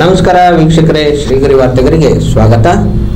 ನಮಸ್ಕಾರ ವೀಕ್ಷಕರೇ, ಶ್ರೀಗರಿ ವಾರ್ತೆಗರಿಗೆ ಸ್ವಾಗತ.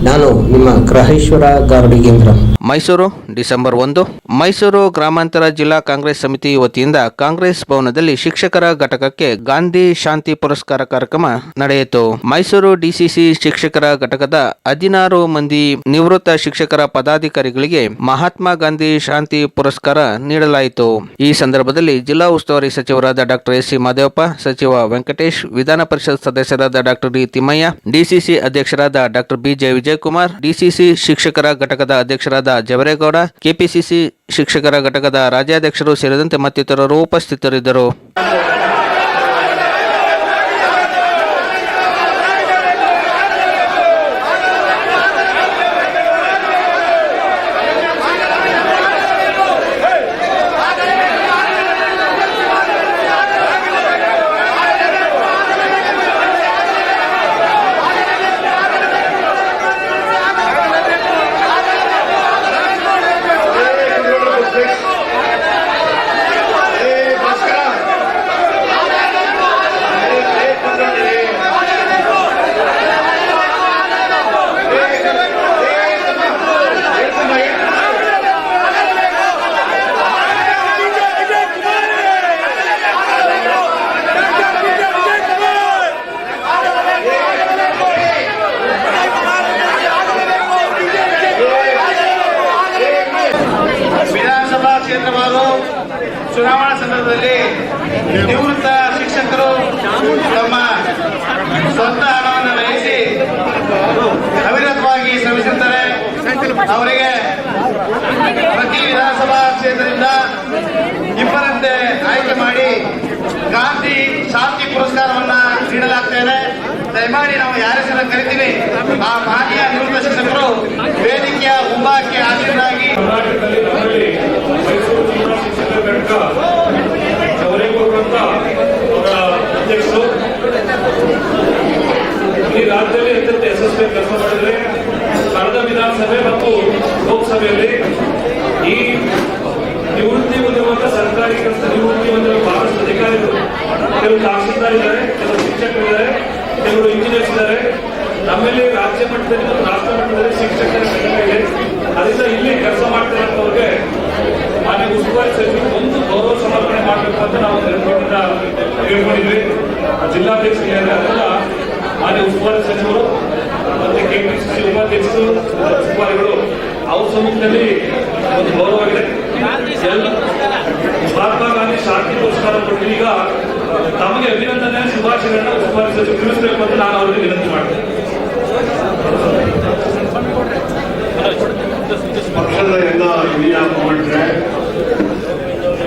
ನಾನು ನಿಮ್ಮ ಗ್ರಹೇಶ್ವರ ಗಾರ್ಡಿಗೇಂದ್ರ. ಮೈಸೂರು, ಡಿಸೆಂಬರ್ ಒಂದು. ಮೈಸೂರು ಗ್ರಾಮಾಂತರ ಜಿಲ್ಲಾ ಕಾಂಗ್ರೆಸ್ ಸಮಿತಿ ವತಿಯಿಂದ ಕಾಂಗ್ರೆಸ್ ಭವನದಲ್ಲಿ ಶಿಕ್ಷಕರ ಘಟಕಕ್ಕೆ ಗಾಂಧಿ ಶಾಂತಿ ಪುರಸ್ಕಾರ ಕಾರ್ಯಕ್ರಮ ನಡೆಯಿತು. ಮೈಸೂರು ಡಿಸಿಸಿ ಶಿಕ್ಷಕರ ಘಟಕದ ಹದಿನಾರು ಮಂದಿ ನಿವೃತ್ತ ಶಿಕ್ಷಕರ ಪದಾಧಿಕಾರಿಗಳಿಗೆ ಮಹಾತ್ಮ ಗಾಂಧಿ ಶಾಂತಿ ಪುರಸ್ಕಾರ ನೀಡಲಾಯಿತು. ಈ ಸಂದರ್ಭದಲ್ಲಿ ಜಿಲ್ಲಾ ಉಸ್ತುವಾರಿ ಸಚಿವರಾದ ಡಾಕ್ಟರ್ ಎಸ್ ಸಿ ಮಾದೇವಪ್ಪ, ಸಚಿವ ವೆಂಕಟೇಶ್, ವಿಧಾನ ಪರಿಷತ್ ಸದಸ್ಯರಾದ ಡಾಕ್ಟರ್ ಡಿ ತಿಮ್ಮಯ್ಯ ಡಿಸಿಸಿ ಅಧ್ಯಕ್ಷರಾದ doctor B J Vijayakumar, DCC ಶಿಕ್ಷಕರ ಘಟಕದ ಅಧ್ಯಕ್ಷರಾದ ಜವರೇಗೌಡ, ಕೆಪಿಸಿಸಿ ಶಿಕ್ಷಕರ ಘಟಕದ ರಾಜ್ಯಾಧ್ಯಕ್ಷರು ಸೇರಿದಂತೆ ಮತ್ತಿತರರು ಉಪಸ್ಥಿತರಿದ್ದರು. ಚುನಾವಣಾ ಸಂದರ್ಭದಲ್ಲಿ ನಿವೃತ್ತ ಶಿಕ್ಷಕರು ತಮ್ಮ ಸ್ವಂತ ಹಣವನ್ನು ನಯಿಸಿ ಅವಿರತವಾಗಿ ಶ್ರಮಿಸುತ್ತಾರೆ. ಅವರಿಗೆ ಪ್ರತಿ ವಿಧಾನಸಭಾ ಕ್ಷೇತ್ರದಿಂದ ಇಬ್ಬರಂತೆ ಆಯ್ಕೆ ಮಾಡಿ ಗಾಂಧಿ ಶಾಂತಿ ಪುರಸ್ಕಾರವನ್ನು ನೀಡಲಾಗ್ತಾಯಿದೆ ದಯಮಾಡಿ ನಾವು ಯಾರ ಹೆಸರನ್ನು ಕರಿತೀವಿ? ಆ ಮಾನ್ಯ ನಿವೃತ್ತ ಶಿಕ್ಷಕರು ವೇದಿಕೆಯ ಮುಂಭಾಗಕ್ಕೆ ಹಾಜರಾಗಿ ಘಟಕ ಅವರೇಗೌಡರು ಅಂತ ಅವರ ಅಧ್ಯಕ್ಷರು. ಈ ರಾಜ್ಯದಲ್ಲಿ ಅತ್ಯಂತ ಯಶಸ್ವಿ ಕೆಲಸ ಮಾಡಿದರೆ ಕಳೆದ ವಿಧಾನಸಭೆ ಮತ್ತು ಲೋಕಸಭೆಯಲ್ಲಿ ಈ ನಿವೃತ್ತಿ ಹೊಂದಿರುವಂತಹ ಸರ್ಕಾರಿ ಕೆಲಸ ನಿವೃತ್ತಿ ಹೊಂದಿರುವ ಬಹಳಷ್ಟು ಅಧಿಕಾರಿಗಳು ಕೆಲವು ತಹಸೀಲ್ದಾರ್ ಇದ್ದಾರೆ, ಕೆಲವು ಶಿಕ್ಷಕರಿದ್ದಾರೆ ಕೆಲವರು ಇಂಜಿನಿಯರ್ಸ್ ಇದ್ದಾರೆ. ನಮ್ಮಲ್ಲಿ ರಾಜ್ಯ ಮಟ್ಟದಲ್ಲಿ ಮತ್ತು ರಾಷ್ಟ್ರ ಮಟ್ಟದಲ್ಲಿ ಶಿಕ್ಷಕರ ಘಟಕ ಇದೆ. ಅದರಿಂದ ಇಲ್ಲಿ ಕೆಲಸ ಮಾಡ್ತಿರೋಂಥವ್ರಿಗೆ ಮಾನ್ಯ ಉಸ್ತುವಾರಿ ಸಚಿವರು ಒಂದು ಗೌರವ ಸಮರ್ಪಣೆ ಮಾಡಬೇಕು ಅಂತ ನಾವು ನಿರ್ಣಯದಿಂದ ತಿಳ್ಕೊಂಡಿದ್ವಿ. ಜಿಲ್ಲಾಧ್ಯಕ್ಷರು ಅದರಿಂದ ಮಾನ್ಯ ಉಸ್ತುವಾರಿ ಸಚಿವರು, ಮತ್ತೆ ಕೆಪಿಸಿಸಿ ಉಪಾಧ್ಯಕ್ಷರು ಉಸ್ತುವಾರಿಗಳು, ಅವ್ರ ಸಮ್ಮುಖದಲ್ಲಿ ಒಂದು ಗೌರವ ಇದೆ ಮಹಾತ್ಮ ಗಾಂಧಿ ಶಾಂತಿ ಪುರಸ್ಕಾರ ಕೊಟ್ಟು ಈಗ ತಮಗೆ ಅಭಿನಂದನೆ, ಶುಭಾಶಯಗಳನ್ನ ಉಸ್ತುವಾರಿ ಸಚಿವರು ತಿಳಿಸಬೇಕು ಅಂತ ನಾನು ಅವರಿಗೆ ವಿನಂತಿ ಮಾಡ್ತೇನೆ. ಎಲ್ಲ ಹಿರಿಯ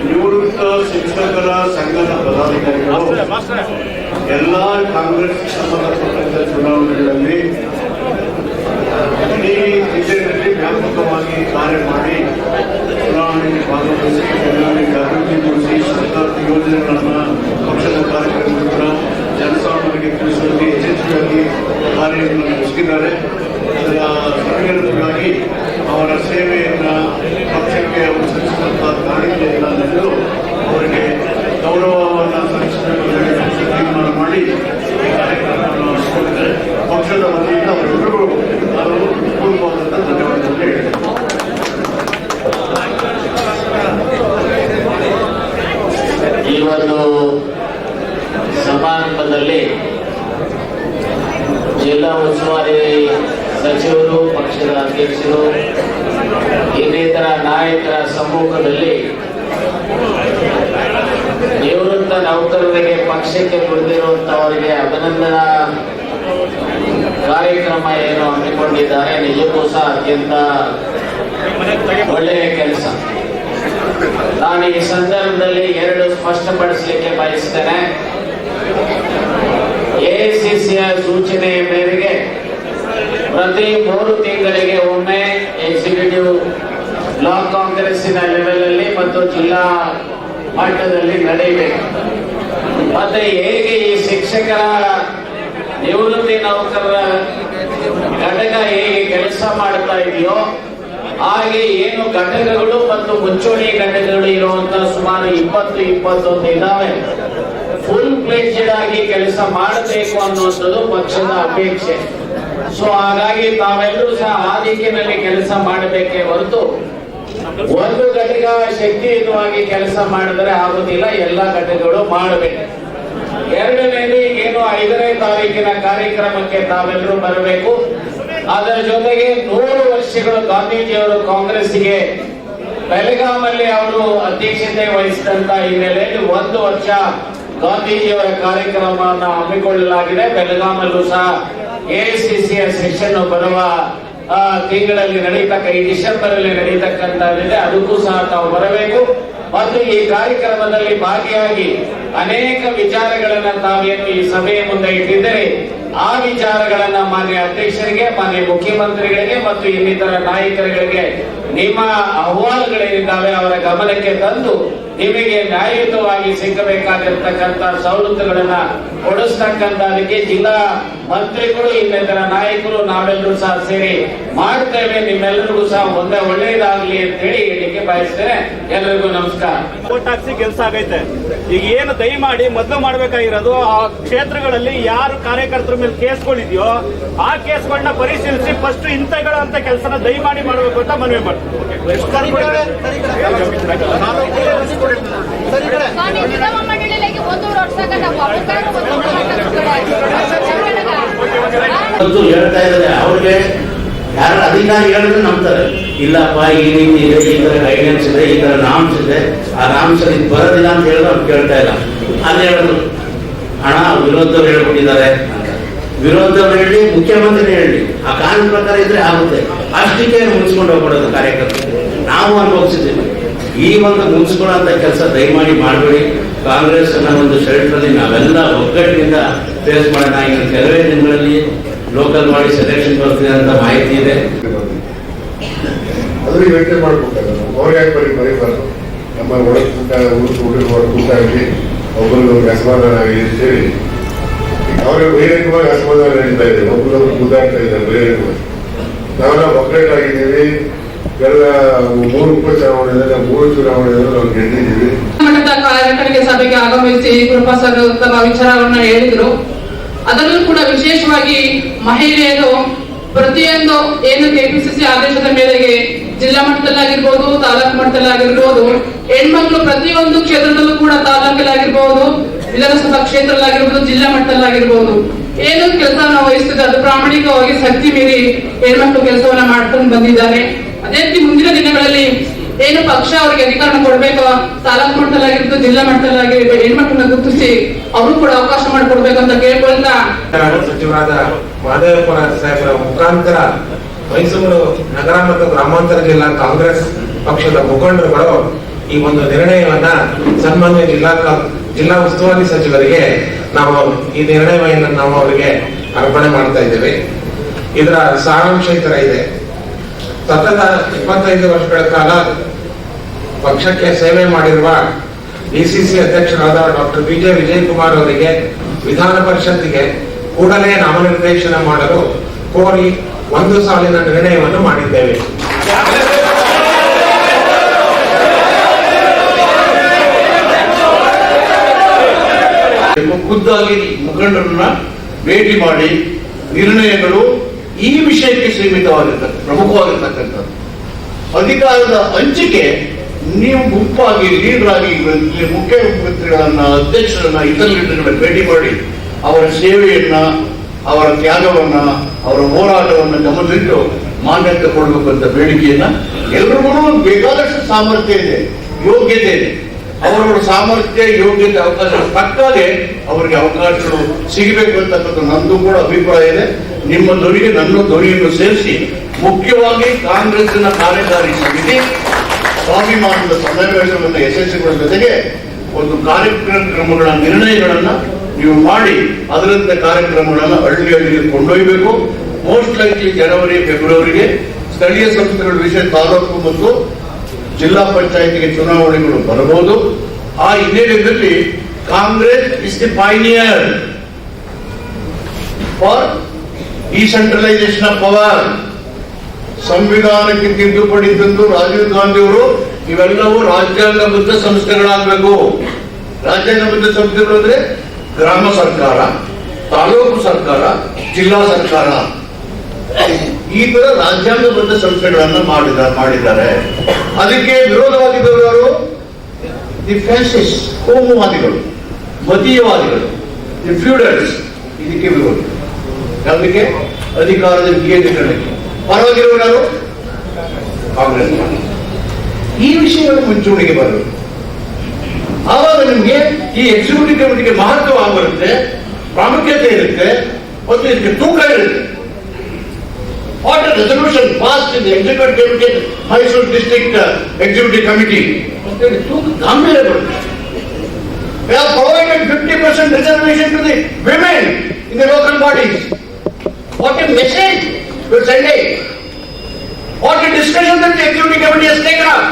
ನಿವೃತ್ತ ಶಿಕ್ಷಕರ ಸಂಘದ ಪದಾಧಿಕಾರಿಗಳು ಎಲ್ಲ ಕಾಂಗ್ರೆಸ್ ಸಂಬಂಧಪಟ್ಟಂತ ಚುನಾವಣೆಗಳಲ್ಲಿ ಇಡೀ ಜಿಲ್ಲೆಯಲ್ಲಿ ವ್ಯಾಪಕವಾಗಿ ಕಾರ್ಯ ಮಾಡಿ ಚುನಾವಣೆಗೆ ಭಾಗವಹಿಸಿ ಜನರಿಗೆ ಜಾಗೃತಿಗೊಳಿಸಿ ಸರ್ಕಾರದ ಯೋಜನೆಗಳನ್ನು ಪಕ್ಷದ ಕಾರ್ಯಕ್ರಮಗಳನ್ನ ಜನಸಾಮಾನ್ಯರಿಗೆ ತಿಳಿಸುವಲ್ಲಿ ಯಶಸ್ವಿಯಾಗಿ ಕಾರ್ಯವನ್ನು ನಡೆಸಿದ್ದಾರೆ ಅದರ ಪರಿಣಾಮವಾಗಿ ಅವರ ಸೇವೆಯನ್ನ ಪಕ್ಷಕ್ಕೆ ಅವರು ಸಲ್ಲಿಸಿದಂತಹ ಕಾಣಿಕೆಯನ್ನ ನಡೆದು ಅವರಿಗೆ ಗೌರವವನ್ನು ಸಲ್ಲಿಸಬೇಕು ಅಂತ ಹೇಳಿ ಪಕ್ಷ ತೀರ್ಮಾನ ಮಾಡಿ ಈ ಕಾರ್ಯಕ್ರಮವನ್ನು ಹಮ್ಮಿಕೊಂಡಿದ್ದಾರೆ. ಪಕ್ಷದ ವತಿಯಿಂದ ಅವರೆಲ್ಲರೂ ನಾನು ಪೂರ್ವವಾದಂತಹ ಧನ್ಯವಾದಗಳು ಹೇಳಿದೆ ಈ ಒಂದು ಸಮಾರಂಭದಲ್ಲಿ ಜಿಲ್ಲಾ ಉಸ್ತುವಾರಿ ಸಚಿವರು ಪಕ್ಷದ ಅಧ್ಯಕ್ಷರು ಇನ್ನಿತರ ನಾಯಕರ ಸಮ್ಮುಖದಲ್ಲಿ ನಿವೃತ್ತ ನೌಕರರಿಗೆ ಪಕ್ಷಕ್ಕೆ ದುಡಿದಿರುವಂತವರಿಗೆ ಅಭಿನಂದನಾ ಕಾರ್ಯಕ್ರಮ ಏನು ಹಮ್ಮಿಕೊಂಡಿದ್ದಾರೆ ನಿಜಕ್ಕೂ ಸಹ ಅತ್ಯಂತ ಒಳ್ಳೆಯ ಕೆಲಸ. ನಾನು ಈ ಸಂದರ್ಭದಲ್ಲಿ ಎರಡು ಸ್ಪಷ್ಟಪಡಿಸಲಿಕ್ಕೆ ಬಯಸ್ತೇನೆ. ಎಐಸಿಸಿಯ ಸೂಚನೆಯ ಮೇರೆಗೆ ಪ್ರತಿ ಮೂರು ತಿಂಗಳಿಗೆ ಒಮ್ಮೆ ಎಕ್ಸಿಕ್ಯೂಟಿವ್ ಬ್ಲಾಕ್ ಕಾಂಗ್ರೆಸ್ಸಿನ ಲೆವೆಲ್ ಅಲ್ಲಿ ಮತ್ತು ಜಿಲ್ಲಾ ಮಟ್ಟದಲ್ಲಿ ನಡೆಯಬೇಕು. ಮತ್ತೆ ಹೇಗೆ ಈ ಶಿಕ್ಷಕರ ನಿವೃತ್ತಿ ನೌಕರರ ಘಟಕ ಹೇಗೆ ಕೆಲಸ ಮಾಡ್ತಾ ಇದೆಯೋ, ಹಾಗೆ ಏನು ಘಟಕಗಳು ಮತ್ತು ಮುಂಚೂಣಿ ಘಟಕಗಳು ಇರುವಂತಹ ಸುಮಾರು ಇಪ್ಪತ್ತು, ಇಪ್ಪತ್ತೊಂದು ಇದಾವೆ. ಫುಲ್ ಪ್ಲೇಜೆಡ್ ಆಗಿ ಕೆಲಸ ಮಾಡಬೇಕು ಅನ್ನುವಂಥದ್ದು ಪಕ್ಷದ ಅಪೇಕ್ಷೆ. ಸೊ ಹಾಗಾಗಿ ತಾವೆಲ್ಲರೂ ಸಹ ಆ ದಿಕ್ಕಿನಲ್ಲಿ ಕೆಲಸ ಮಾಡಬೇಕೇ ಹೊರತು, ಒಂದು ಘಟಕ ಶಕ್ತಿಯುತವಾಗಿ ಕೆಲಸ ಮಾಡಿದ್ರೆ ಆಗುದಿಲ್ಲ, ಎಲ್ಲ ಘಟಕಗಳು ಮಾಡಬೇಕು. ಎರಡನೇದು ಏನು ಐದನೇ ತಾರೀಕಿನ ಕಾರ್ಯಕ್ರಮಕ್ಕೆ ತಾವೆಲ್ಲರೂ ಬರಬೇಕು. ಅದರ ಜೊತೆಗೆ ನೂರು ವರ್ಷಗಳು ಗಾಂಧೀಜಿಯವರು ಕಾಂಗ್ರೆಸ್ಗೆ ಬೆಳಗಾಮಲ್ಲಿ ಅವರು ಅಧ್ಯಕ್ಷತೆ ವಹಿಸಿದಂತ ಹಿನ್ನೆಲೆಯಲ್ಲಿ ಒಂದು ವರ್ಷ ಗಾಂಧೀಜಿಯವರ ಕಾರ್ಯಕ್ರಮವನ್ನು ಹಮ್ಮಿಕೊಳ್ಳಲಾಗಿದೆ. ಬೆಳಗಾಮಲ್ಲೂ ಸಹ ಎಐಸಿಸಿಯ ಸೆಷನ್ ಬರುವ ತಿಂಗಳಲ್ಲಿ ನಡೀತಕ್ಕ, ಈ ಡಿಸೆಂಬರ್ ಅಲ್ಲಿ ನಡೀತಕ್ಕಂತ ಅದಕ್ಕೂ ಸಹ ತಾವು ಬರಬೇಕು. ಮತ್ತು ಈ ಕಾರ್ಯಕ್ರಮದಲ್ಲಿ ಭಾಗಿಯಾಗಿ ಅನೇಕ ವಿಚಾರಗಳನ್ನ ತಾವೇನು ಈ ಸಭೆಯ ಮುಂದೆ ಇಟ್ಟಿದ್ದರೆ, ಆ ವಿಚಾರಗಳನ್ನ ಮಾನ್ಯ ಅಧ್ಯಕ್ಷರಿಗೆ, ಮಾನ್ಯ ಮುಖ್ಯಮಂತ್ರಿಗಳಿಗೆ ಮತ್ತು ಇನ್ನಿತರ ನಾಯಕರುಗಳಿಗೆ ನಿಮ್ಮ ಅಹವಾಲುಗಳೇನಿದ್ದಾವೆ ಅವರ ಗಮನಕ್ಕೆ ತಂದು ನಿಮಗೆ ನ್ಯಾಯಯುತವಾಗಿ ಸಿಕ್ಕಬೇಕಾಗಿರ್ತಕ್ಕಂಥ ಸವಲತ್ತುಗಳನ್ನ ಕೊಡಿಸ್ತಕ್ಕಂಥದಕ್ಕೆ ಜಿಲ್ಲಾ ಮಂತ್ರಿಗಳು ಇನ್ನಿತರ ನಾಯಕರು ನಾವೆಲ್ಲರೂ ಸಹ ಸೇರಿ ಮಾಡ್ತೇವೆ. ನಿಮ್ಮೆಲ್ಲರಿಗೂ ಸಹ ಒಂದೇ ಒಳ್ಳೆಯದಾಗ್ಲಿ ಅಂತ ಹೇಳಿ ಹೇಳಿಕೆ ಬಯಸ್ತೇನೆ. ಎಲ್ಲರಿಗೂ ನಮಸ್ಕಾರ. ಓಟ್ ಹಾಕ್ಸಿ ಕೆಲಸ ಆಗೈತೆ. ಈಗ ಏನು ದಯಮಾಡಿ ಮೊದಲು ಮಾಡ್ಬೇಕಾಗಿರೋದು ಆ ಕ್ಷೇತ್ರಗಳಲ್ಲಿ ಯಾರು ಕಾರ್ಯಕರ್ತರ ಮೇಲೆ ಕೇಸ್ಗಳಿದೆಯೋ ಆ ಕೇಸ್ಗಳನ್ನ ಪರಿಶೀಲಿಸಿ ಫಸ್ಟ್ ಇಂಥಗಳ ಅಂತ ಕೆಲಸನ ದಯಮಾಡಿ ಮಾಡಬೇಕು ಅಂತ ಮನವಿ కానీ ಹೇಳ್ತಾ ಇದ್ದಾರೆ. ಅವ್ರಿಗೆ ಯಾರು ಅದನ್ನ ಹೇಳಿದ್ರೆ ನಂಬ್ತಾರೆ. ಇಲ್ಲಪ್ಪ, ಈ ರೀತಿ ಇದೆ, ಈ ತರ ಗೈಡೆನ್ಸ್ ಇದೆ, ಈ ತರ ನಾಮ್ಸ್ ಇದೆ. ಆ ನಾಮ್ಸ್ ಇದು ಬರೋದಿಲ್ಲ ಅಂತ ಹೇಳಿದ್ರೆ ಅವ್ರು ಕೇಳ್ತಾ ಇಲ್ಲ. ಅಲ್ಲಿ ಹೇಳಿದ್ರು. ಹಣ ವಿರೋಧವ್ರು ಹೇಳ್ಬಿಟ್ಟಿದ್ದಾರೆ ವಿರೋಧವ್ರು ಹೇಳಿ ಮುಖ್ಯಮಂತ್ರಿ ಹೇಳಿ. ಆ ಕಾನೂನು ಪ್ರಕಾರ ಇದ್ರೆ ಆಗುತ್ತೆ. ಅಷ್ಟಕ್ಕೆ ಮುಗಿಸ್ಕೊಂಡು ಹೋಗ್ಬಿಡೋದು ಕಾರ್ಯಕ್ರಮ ನಾವು ಅನುಭವಿಸಿದ್ದೀವಿ. ಈ ಒಂದು ಮುಗಿಸ್ಕೊಳ್ಳೋಂಥ ಕೆಲಸ ದಯಮಾಡಿ ಮಾಡಬೇಡಿ. ಕಾಂಗ್ರೆಸ್ ಅನ್ನೋ ಒಂದು ಶೆಲ್ಟರ್ ನಾವೆಲ್ಲ ಒಗ್ಗಟ್ಟಿನಿಂದ ಫೇಸ್ ಮಾಡೋಣ. ಇನ್ನು ಕೆಲವೇ ದಿನಗಳಲ್ಲಿ ಲೋಕಲ್ ಮಾಡಿ ಸೆಲೆಕ್ಷನ್ ಬರ್ತಿದೆ ಅಂತ ಮಾಹಿತಿ ಇದೆ. ಯಾಕೆ ಬರೀ ನಮ್ಮ ಅಸಮಾಧಾನ ಬಹಿರಂಗವಾಗಿ ಅಸಮಾಧಾನ ನಡೀತಾ ಕೂದಾಡ್ತಾ ಇದ್ದಾರೆ ಬಹಿರಂಗವಾಗಿ ನಾವೆಲ್ಲ ಒಗ್ಗಟ್ಟಾಗಿದ್ದೀವಿ. ಕಳೆದ ಮೂರು ಮೂರು ಕಾರ್ಯಕರ್ತರಿಗೆ ಸಭೆಗೆ ಆಗಮಿಸಿ ಕೃಪಾ ಸರ್ ತಮ್ಮ ವಿಚಾರಗಳನ್ನ ಹೇಳಿದ್ರು. ಅದರಲ್ಲೂ ಕೂಡ ವಿಶೇಷವಾಗಿ ಮಹಿಳೆಯರು ಪ್ರತಿಯೊಂದು ಏನು ಕೆಪಿಸಿಸಿ ಆದೇಶದ ಮೇರೆಗೆ ಜಿಲ್ಲಾ ಮಟ್ಟದಲ್ಲಾಗಿರ್ಬೋದು, ತಾಲೂಕು ಮಟ್ಟದಲ್ಲಾಗಿರ್ಬೋದು, ಹೆಣ್ಮಕ್ಳು ಪ್ರತಿಯೊಂದು ಕ್ಷೇತ್ರದಲ್ಲೂ ಕೂಡ ತಾಲೂಕಲ್ಲಾಗಿರ್ಬೋದು, ವಿಧಾನಸಭಾ ಕ್ಷೇತ್ರದಲ್ಲಾಗಿರ್ಬೋದು, ಜಿಲ್ಲಾ ಮಟ್ಟದಲ್ಲಾಗಿರ್ಬೋದು. ಏನು ಕೆಲಸವನ್ನು ವಹಿಸ್ತದೆ ಅದು ಪ್ರಾಮಾಣಿಕವಾಗಿ ಶಕ್ತಿ ಮೀರಿ ಹೆಣ್ಮಕ್ಳು ಕೆಲಸವನ್ನ ಮಾಡ್ಕೊಂಡು ಬಂದಿದ್ದಾರೆ. ಅದೇ ರೀತಿ ಮುಂದಿನ ದಿನಗಳಲ್ಲಿ ಏನು ಪಕ್ಷ ಅವರಿಗೆ ಅಧಿಕಾರ ಕೊಡ್ಬೇಕು, ತಾಲೂಕು ಮಟ್ಟದಲ್ಲಾಗಿರ್ಬೋದು, ಜಿಲ್ಲಾ ಮಟ್ಟದಲ್ಲಾಗಿರ್ಬೋದು ಹೆಣ್ಮಕ್ಳನ್ನ ಗುರುತಿಸಿ, ಅವರು ಕೂಡ ಅವಕಾಶ ಮಾಡಿಕೊಡ್ಬೇಕು ಅಂತ ಕೇಳ್ಕೊಳ್ತಾ. ಸಚಿವರಾದ ಮಾದೇವಪ್ಪನ ಸಾಹೇಬರ ಮುಖಾಂತರ ಮೈಸೂರು ನಗರ ಮತ್ತು ಗ್ರಾಮಾಂತರ ಜಿಲ್ಲಾ ಕಾಂಗ್ರೆಸ್ ಪಕ್ಷದ ಮುಖಂಡರುಗಳು ಈ ಒಂದು ನಿರ್ಣಯವನ್ನ ಸನ್ಮಾನ್ಯ ಜಿಲ್ಲಾ ಜಿಲ್ಲಾ ಉಸ್ತುವಾರಿ ಸಚಿವರಿಗೆ ನಾವು ಈ ನಿರ್ಣಯವನ್ನು ನಾವು ಅವರಿಗೆ ಅರ್ಪಣೆ ಮಾಡ್ತಾ ಇದ್ದೇವೆ. ಇದರ ಸಾರಾಂಶ ಈ ಇದೆ. ಸತತ ಇಪ್ಪತ್ತೈದು ವರ್ಷಗಳ ಕಾಲ ಪಕ್ಷಕ್ಕೆ ಸೇವೆ ಮಾಡಿರುವ ಡಿಸಿಸಿ ಅಧ್ಯಕ್ಷರಾದ doctor B J Vijay Kumar ಅವರಿಗೆ ವಿಧಾನ ಪರಿಷತ್ತಿಗೆ ಕೂಡಲೇ ನಾಮನಿರ್ದೇಶನ ಮಾಡಲು ಕೋರಿ ಒಂದು ಸಾಲಿನ ನಿರ್ಣಯವನ್ನು ಮಾಡಿದ್ದೇವೆ. ಖುದ್ದಾಗಿ ಮುಖಂಡರನ್ನ ಭೇಟಿ ಮಾಡಿ ನಿರ್ಣಯಗಳು ಈ ವಿಷಯಕ್ಕೆ ಸೀಮಿತವಾಗಿರ್ತಕ್ಕ, ಪ್ರಮುಖವಾಗಿರ್ತಕ್ಕಂಥದ್ದು. ಅಧಿಕಾರದ ಹಂಚಿಕೆ, ನೀವು ಗುಂಪಾಗಿ ಲೀಡರ್ ಆಗಿ ಮುಖ್ಯಮಂತ್ರಿಗಳನ್ನ ಅಧ್ಯಕ್ಷರನ್ನ, ಇತರ ಲೀಡರ್ಗಳನ್ನ ಭೇಟಿ ಮಾಡಿ, ಅವರ ಸೇವೆಯನ್ನ, ಅವರ ತ್ಯಾಗವನ್ನ, ಅವರ ಹೋರಾಟವನ್ನ ಗಮನದಲ್ಲಿಟ್ಟು ಮಾನ್ಯತೆ ಕೊಡಬೇಕು ಬೇಡಿಕೆಯನ್ನ ಎಲ್ರಿಗೂ ಬೇಕಾದಷ್ಟು ಸಾಮರ್ಥ್ಯ ಇದೆ, ಯೋಗ್ಯತೆ ಇದೆ. ಅವರವರ ಸಾಮರ್ಥ್ಯ, ಯೋಗ್ಯತೆ, ಅವಕಾಶ ತಕ್ಕಾಗೆ ಅವರಿಗೆ ಅವಕಾಶಗಳು ಸಿಗಬೇಕು ಅಂತಕ್ಕಂಥ ನಂದು ಕೂಡ ಅಭಿಪ್ರಾಯ ಇದೆ. ನಿಮ್ಮ ಧ್ವನಿಗೆ ನನ್ನ ಧ್ವನಿಯನ್ನು ಸೇರಿಸಿ ಮುಖ್ಯವಾಗಿ ಕಾಂಗ್ರೆಸ್ನ ಕಾರ್ಯಕಾರಿ ಸಮಿತಿ, ಸ್ವಾಭಿಮಾನದ ಸಮಾವೇಶವನ್ನು ಯಶಸ್ವಿಗಳ ಜೊತೆಗೆ ಒಂದು ಕಾರ್ಯಕ್ರಮಗಳ ನಿರ್ಣಯಗಳನ್ನ ನೀವು ಮಾಡಿ ಅದರಂತೆ ಕಾರ್ಯಕ್ರಮಗಳನ್ನು ಹಳ್ಳಿ ಹಳ್ಳಿಗೆ ಕೊಂಡೊಯ್ಯಬೇಕು ಮೋಸ್ಟ್ ಲೈಕ್ಲಿ ಜನವರಿ ಫೆಬ್ರವರಿಗೆ ಸ್ಥಳೀಯ ಸಂಸ್ಥೆಗಳ ವಿಷಯ ತಾಲೂಕು ಮತ್ತು ಜಿಲ್ಲಾ ಪಂಚಾಯತಿಗೆ ಚುನಾವಣೆಗಳು ಬರಬಹುದು. ಆ ಹಿನ್ನೆಲೆಯಲ್ಲಿ Congress is the pioneer for decentralisation of power ಸಂವಿಧಾನಕ್ಕೆ ತಿದ್ದುಪಡಿ ತಂದು ರಾಜೀವ್ ಗಾಂಧಿ ಅವರು ಇವೆಲ್ಲವೂ ರಾಜ್ಯಾಂಗಬದ್ಧ ಸಂಸ್ಥೆಗಳಾಗಬೇಕು. ರಾಜ್ಯಾಂಗಬದ್ಧ ಸಂಸ್ಥೆಗಳು ಅಂದ್ರೆ ಗ್ರಾಮ ಸರ್ಕಾರ, ತಾಲೂಕು ಸರ್ಕಾರ, ಜಿಲ್ಲಾ ಸರ್ಕಾರ. ಈ ತರ ರಾಜ್ಯಾಂಗಬದ್ಧ ಸಂಸ್ಥೆಗಳನ್ನ ಮಾಡಿದ, ಮಾಡಿದ್ದಾರೆ. ಅದಕ್ಕೆ ವಿರೋಧವಾಗಿದ್ದವರು ದಿ ಫ್ಯಾಸಿಸ್ ಕೋಮುವಾದಿಗಳು, ಮತೀಯವಾದಿಗಳು ದಿ ಫ್ಯೂಡಲ್ಸ್ ಇದಕ್ಕೆ ವಿರೋಧ. ಯಾವುದಕ್ಕೆ? ಅಧಿಕಾರದ ವಿಕೇಂದ್ರೀಕರಣಕ್ಕೆ. ಪರವಾಗಿರೋರು ಯಾರು? ಕಾಂಗ್ರೆಸ್ ಈ ವಿಷಯಗಳು ಮುಂಚೂಣಿಗೆ ಬರಬೇಕು ಆವಾಗ ನಿಮ್ಗೆ ಈ ಎಕ್ಸಿಕ್ಯೂಟಿವ್ ಕಮಿಟಿಗೆ ಮಹತ್ವ ಬರುತ್ತೆ, ಪ್ರಾಮುಖ್ಯತೆ ಇರುತ್ತೆ, ಮತ್ತು ಇದಕ್ಕೆ ತೂಕ ಇರುತ್ತೆ. What resolution pass in executive committee Mysuru district executive committee ಅಂತೇಳಿ ತೂಕ ಗಾಂಭೀರ್ಯ ಬರುತ್ತೆ They have provided 50% reservation to the women in the local bodies. What a message you're sending. What a discussion that the executive committee has taken up.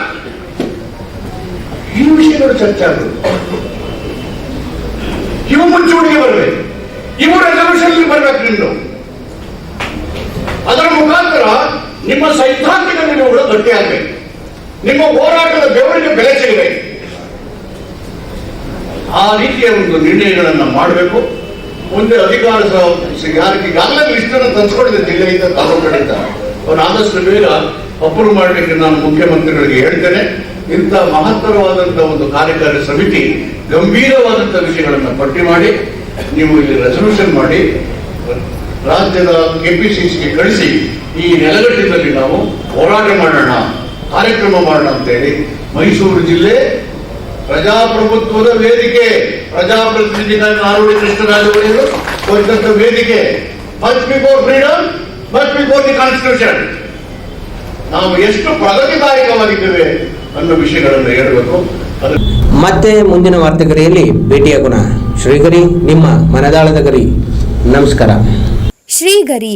ಈ ವಿಷಯಗಳು ಚರ್ಚೆ ಆಗಬೇಕು ಇವು ಮುಂಚೂಣಿಗೆ ಬರಬೇಕು ಇವು ರೆಸಲ್ಯೂಷನ್ ಬರಬೇಕು ನಿಮ್ದು ನಿಮ್ಮ ಸೈದ್ಧಾಂತಿಕ ನಿಲುವುಗಳು ಗಟ್ಟಿಯಾಗಬೇಕು ನಿಮ್ಮ ಹೋರಾಟದ ಬೆವರಿಗೆ ಬೆಲೆ ಸಿಗಬೇಕು. ಆ ರೀತಿಯ ಒಂದು ನಿರ್ಣಯಗಳನ್ನು ಮಾಡಬೇಕು. ಮುಂದೆ ಅಧಿಕಾರ ಯಾರಿಗೆ ಈಗಾಗಲೇ ಲಿಸ್ಟನ್ನು ತಂದ್ಕೊಂಡಿದೆ ಜಿಲ್ಲೆಯಿಂದ ತಾಲೂಕಿನಿಂದ ಅವ್ರು ಆದಷ್ಟು ಬೇಗ ಅಪ್ರೂವ್ ಮಾಡಲಿಕ್ಕೆ ನಾನು ಮುಖ್ಯಮಂತ್ರಿಗಳಿಗೆ ಹೇಳ್ತೇನೆ. ಇಂಥ ಮಹತ್ತರವಾದಂತಹ ಒಂದು ಕಾರ್ಯಕಾರಿ ಸಮಿತಿ ಗಂಭೀರವಾದಂತಹ ವಿಷಯಗಳನ್ನು ಪಟ್ಟಿ ಮಾಡಿ, ನೀವು ಇಲ್ಲಿ ರೆಸಲ್ಯೂಷನ್ ಮಾಡಿ, ರಾಜ್ಯದ ಕೆಪಿಸಿಸಿಗೆ ಕಳಿಸಿ ಈ ನೆಲಗಟ್ಟಿನಲ್ಲಿ ನಾವು ಹೋರಾಟ ಮಾಡೋಣ ಕಾರ್ಯಕ್ರಮ ಮಾಡೋಣ ಅಂತೇಳಿ ಮೈಸೂರು ಜಿಲ್ಲೆ ಪ್ರಜಾಪ್ರಭುತ್ವದ ವೇದಿಕೆ ಪ್ರಜಾಪ್ರತಿನಿಧಿಗಳ ನಾರೋಡಿ ಕೃಷ್ಣರಾಜ ಒಡೆಯರು ಕೊಟ್ಟಂತ ವೇದಿಕೆ. Much before freedom much before the constitution ನಾವು ಎಷ್ಟು ಪ್ರಗತಿದಾಯಕವಾಗಿದ್ದೇವೆ ಅನ್ನೋ ವಿಷಯಗಳನ್ನು ಹೇಳಬೇಕು. ಮತ್ತೆ ಮುಂದಿನ ವಾರ್ತೆಗರಿಯಲ್ಲಿ ಭೇಟಿಯಾಗೋಣ ಶ್ರೀಗರಿ ನಿಮ್ಮ ಮನದಾಳದ ಗರಿ. ನಮಸ್ಕಾರ. ಶ್ರೀಗರಿ